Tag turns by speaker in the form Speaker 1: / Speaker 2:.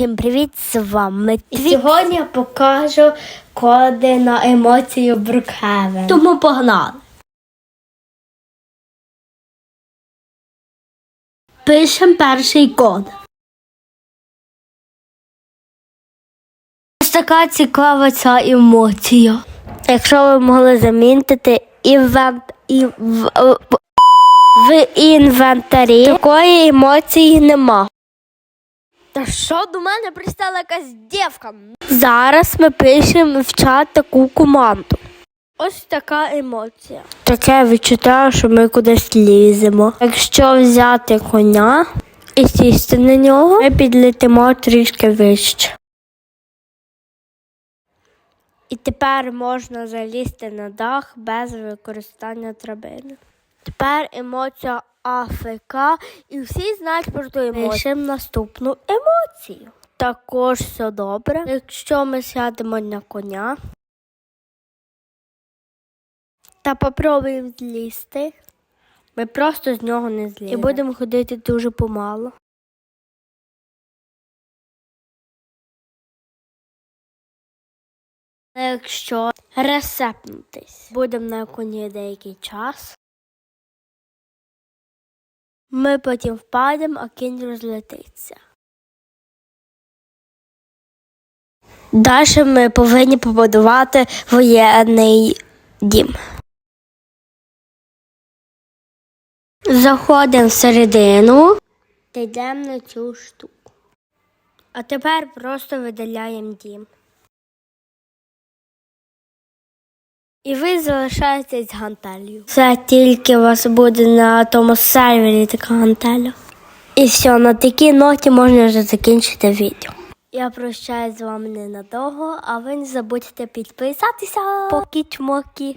Speaker 1: Всім привіт, з вами
Speaker 2: І сьогодні я покажу коди на емоцію Брукхевен.
Speaker 1: Тому погнали. Пишемо перший код. Ось така цікава ця емоція. Якщо ви могли замінити івент і в, в, в інвентарі, такої емоції нема. Та що до мене пристала якась дівка? Зараз ми пишемо в чат таку команду. Ось така емоція. Таке відчуття, що ми кудись ліземо. Якщо взяти коня і сісти на нього, ми підлетимо трішки вище. І тепер можна залізти на дах без використання драбини. Тепер емоція АФК, і всі знають про ту емоцію. Пишемо наступну емоцію. Також все добре. Якщо ми сядемо на коня та попробуємо злізти, ми просто з нього не зліземо. І будемо ходити дуже помало. Якщо ресепнутись, будемо на коні деякий час. Ми потім впадемо, а кінь розлетиться. Далі ми повинні побудувати воєнний дім. Заходимо всередину та йдемо на цю штуку. А тепер просто видаляємо дім. І ви залишаєтесь гантелью. Це тільки у вас буде на тому сервері така гантеля. І все, на такій ноті можна вже закінчити відео. Я прощаюсь з вами ненадовго, а ви не забудьте підписатися. Поки чмоки.